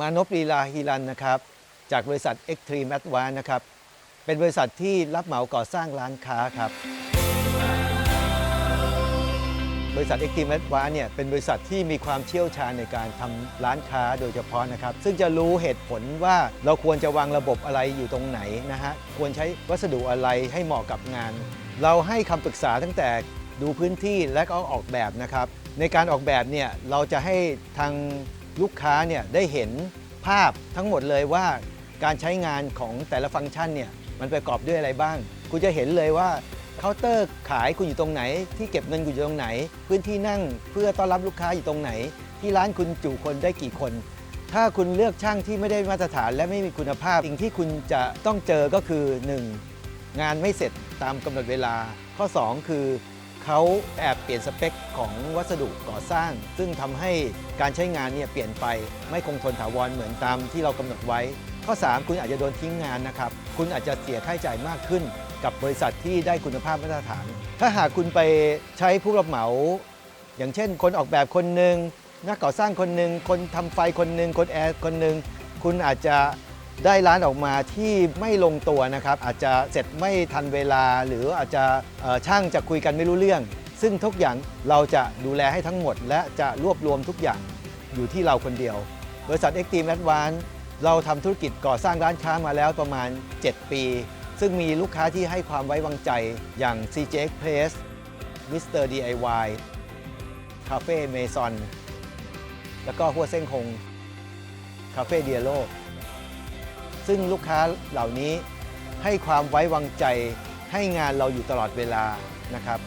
มานพลีลาฮีรันนะครับ จากบริษัท Extreme Advance นะครับ เป็นบริษัทที่รับเหมาก่อสร้างร้านค้าครับ บริษัท Extreme Advance เนี่ยเป็นบริษัทที่มีความเชี่ยวชาญในการทำร้านค้าโดยเฉพาะนะครับ ซึ่งจะรู้เหตุผลว่าเราควรจะวางระบบอะไรอยู่ตรงไหนนะฮะ ควรใช้วัสดุอะไรให้เหมาะกับงาน เราให้คำปรึกษาตั้งแต่ดูพื้นที่และก็ออกแบบนะครับ ในการออกแบบเนี่ยเราจะให้ทาง ลูกค้าเนี่ยได้เห็นภาพทั้งหมดเลยว่าการใช้งานของแต่ละฟังก์ชันเนี่ยมันประกอบด้วยอะไรบ้าง คุณจะเห็นเลยว่าเคาน์เตอร์ขายคุณอยู่ตรงไหน ที่เก็บเงินคุณอยู่ตรงไหน พื้นที่นั่งเพื่อต้อนรับลูกค้าอยู่ตรงไหน ที่ร้านคุณจุคนได้กี่คน ถ้าคุณเลือกช่างที่ไม่ได้มาตรฐานและไม่มีคุณภาพ สิ่งที่คุณจะต้องเจอก็คือ 1. งานไม่เสร็จตามกำหนดเวลา ข้อ 2 คือ เขาแอบเปลี่ยนสเปคของวัสดุก่อสร้าง ซึ่งทำให้การใช้งานเนี่ยเปลี่ยนไปไม่คงทนถาวรเหมือนตามที่เรากำหนดไว้ ข้อ 3 คุณอาจจะโดนทิ้งงานนะครับ คุณอาจจะเสียค่าใช้จ่ายมากขึ้น กับบริษัทที่ได้คุณภาพมาตรฐาน ถ้าหากคุณไปใช้ผู้รับเหมา อย่างเช่น คนออกแบบคนหนึ่งนักก่อสร้างคนหนึ่งคนทำไฟคนหนึ่งคนแอร์คนหนึ่งคุณอาจจะ ได้ร้านออกมาที่ไม่ลงตัวนะครับ อาจจะเสร็จไม่ทันเวลา หรืออาจจะช่างจะคุยกันไม่รู้เรื่อง ซึ่งทุกอย่างเราจะดูแลให้ทั้งหมด และจะรวบรวมทุกอย่างอยู่ที่เราคนเดียว บริษัท x t e a m Advance เราทำธุรกิจก่อสร้างร้านค้ามาแล้วประมาณ 7 ปี ซึ่งมีลูกค้าที่ให้ความไว้วางใจอย่าง CJ Express Mr. DIY คาเฟ่เมซอนแล้วก็หัวเส้งคงคาเฟ่เดียโล ซึ่งลูกค้าเหล่านี้ให้ความไว้วางใจให้งานเราอยู่ตลอดเวลานะครับ